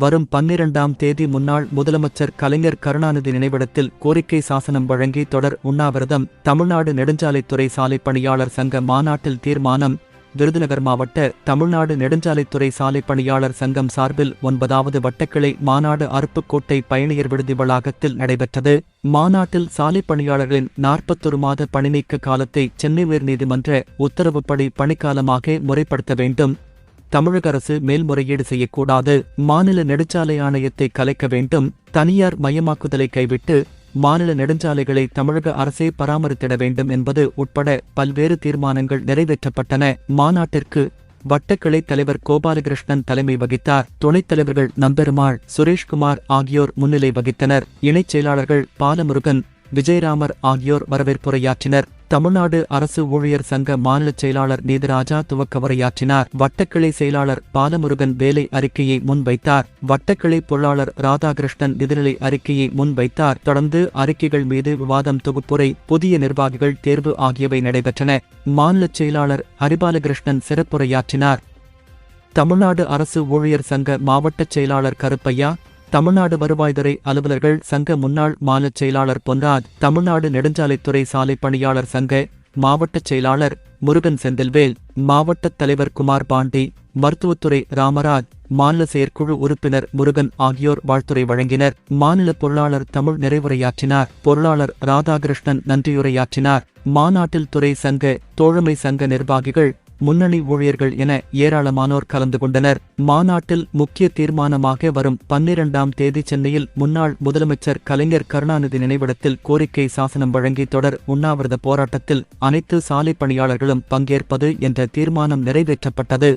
வரும் பன்னிரண்டாம் தேதி முன்னாள் முதலமைச்சர் கலைஞர் கருணாநிதி நினைவிடத்தில் கோரிக்கை சாசனம் வழங்கி தொடர் உண்ணாவிரதம் தமிழ்நாடு நெடுஞ்சாலைத்துறை சாலை பணியாளர் சங்க மாநாட்டில் தீர்மானம். விருதுநகர் மாவட்ட தமிழ்நாடு நெடுஞ்சாலைத்துறை சாலை பணியாளர் சங்கம் சார்பில் ஒன்பதாவது வட்டக்கிளை மாநாடு அருப்புக்கோட்டை பயணியர் விடுதி வளாகத்தில் நடைபெற்றது. மாநாட்டில் சாலை பணியாளர்களின் நாற்பத்தொரு மாத பணிநீக்க காலத்தை சென்னை உயர்நீதிமன்ற உத்தரவுப்படி பணிக்காலமாக முறைப்படுத்த வேண்டும். தமிழக அரசு மேல்முறையீடு செய்யக்கூடாது. மாநில நெடுஞ்சாலை ஆணையத்தை கலைக்க வேண்டும். தனியார் மயமாக்குதலை கைவிட்டு மாநில நெடுஞ்சாலைகளை தமிழக அரசே பராமரித்திட வேண்டும் என்பது உட்பட பல்வேறு தீர்மானங்கள் நிறைவேற்றப்பட்டன. மாநாட்டிற்கு வட்டக்கிளை தலைவர் கோபாலகிருஷ்ணன் தலைமை வகித்தார். துணைத் தலைவர்கள் நம்பெருமாள் சுரேஷ்குமார் ஆகியோர் முன்னிலை வகித்தனர். இணைச் செயலாளர்கள் பாலமுருகன் விஜயராமர் ஆகியோர் வரவேற்புரையாற்றினர். தமிழ்நாடு அரசு ஊழியர் சங்க மாநில செயலாளர் நீதிராஜா துவக்க உரையாற்றினார் வட்டக்கிளை செயலாளர் பாலமுருகன் வேலை அறிக்கையை முன்வைத்தார். வட்டக்கிளை பொருளாளர் ராதாகிருஷ்ணன் நிதிநிலை அறிக்கையை முன்வைத்தார். தொடர்ந்து அறிக்கைகள் மீது விவாதம் தொகுப்புரை புதிய நிர்வாகிகள் தேர்வு ஆகியவை நடைபெற்றன. மாநில செயலாளர் ஹரிபாலகிருஷ்ணன் சிறப்புரையாற்றினார். தமிழ்நாடு அரசு ஊழியர் சங்க மாவட்டச் செயலாளர் கருப்பையா தமிழ்நாடு வருவாய்த்துறை அலுவலர்கள் சங்க முன்னாள் மாநில செயலாளர் பொன்ராஜ் தமிழ்நாடு நெடுஞ்சாலைத்துறை சாலை பணியாளர் சங்க மாவட்டச் செயலாளர் முருகன் செந்தில்வேல் மாவட்டத் தலைவர் குமார் பாண்டி மருத்துவத்துறை ராமராஜ் மாநில செயற்குழு உறுப்பினர் முருகன் ஆகியோர் வாழ்த்துரை வழங்கினர். மாநில பொருளாளர் தமிழ் நிறைவுரையாற்றினார். பொருளாளர் ராதாகிருஷ்ணன் நன்றியுரையாற்றினார். மாநாட்டில் துறை சங்க தோழமை சங்க நிர்வாகிகள் முன்னணி ஊழியர்கள் என ஏராளமானோர் கலந்து கொண்டனர். மாநாட்டில் முக்கிய தீர்மானமாக வரும் பன்னிரண்டாம் தேதி சென்னையில் முன்னாள் முதலமைச்சர் கலைஞர் கருணாநிதி நினைவிடத்தில் கோரிக்கை சாசனம் வழங்கி தொடர் உண்ணாவிரத போராட்டத்தில் அனைத்து சாலை பணியாளர்களும் பங்கேற்பது என்ற தீர்மானம் நிறைவேற்றப்பட்டது.